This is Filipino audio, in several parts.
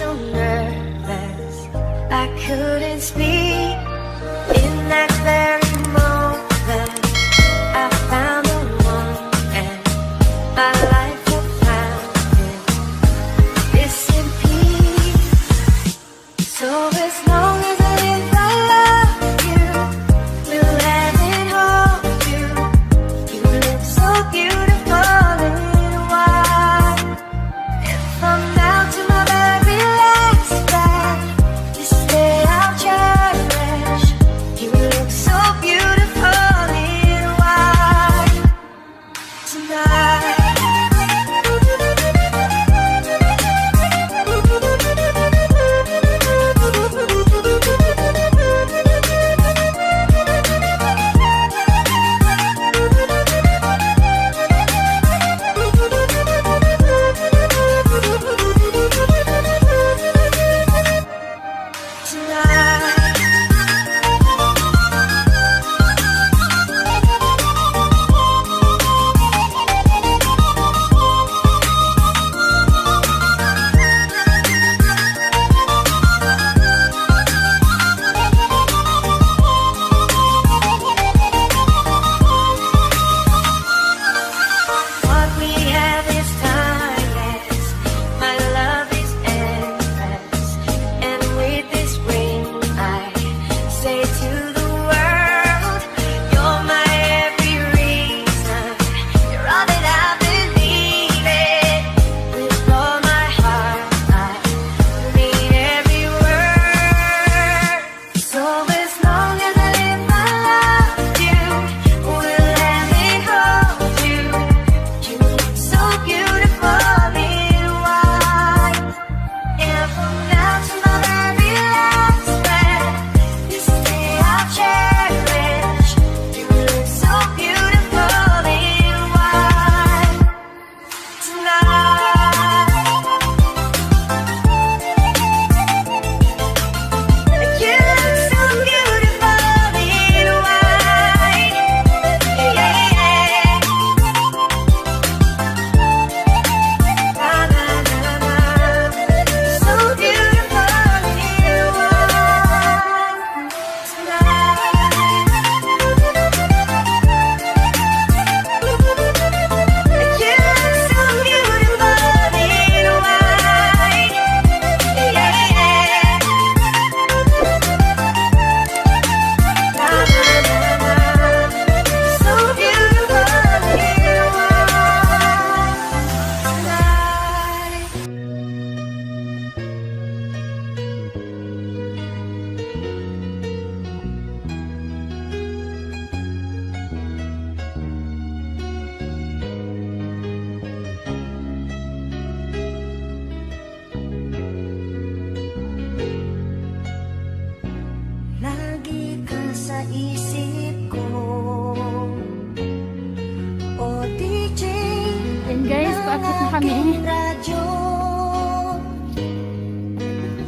so nervous. I couldn't speak.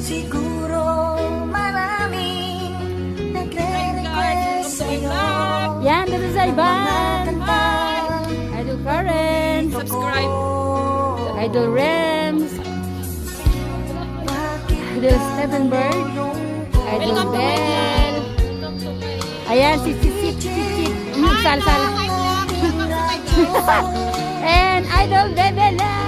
Siguro maraming nagre-request sa'yo Yan, dito sa Ivan! Idol Karen! Subscribe! Idol Rems! Idol Stephenberg! Idol Ben! Ayan, si Sisit, Sisit! Hmm, sal, sal! And Idol Bebela!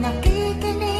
Nakikinig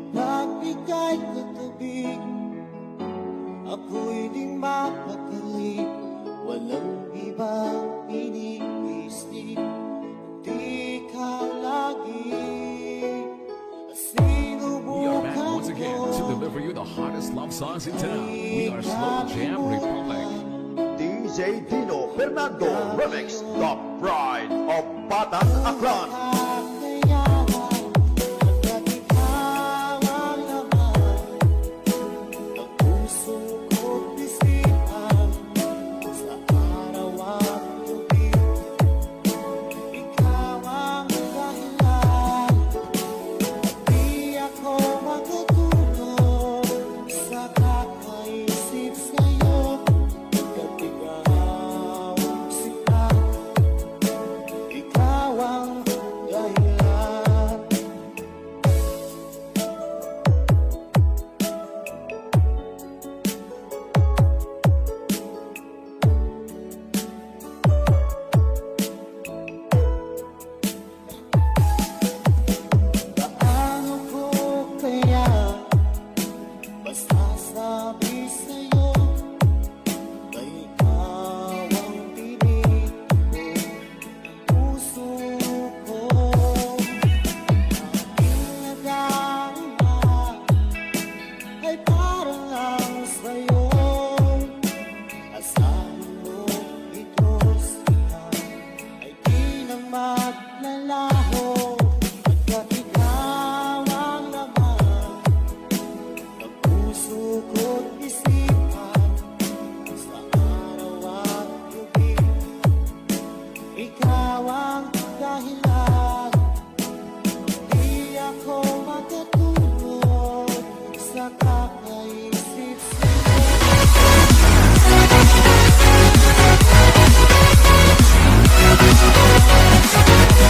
Kapag ika'y katabi Ako'y di mapakali Walang ibang iniisip Di ka lagi We are back once again to deliver you the hottest love songs in town. We are Slow Jam Republic. DJ Dino Fernando Remix, the pride of Batang Aklan.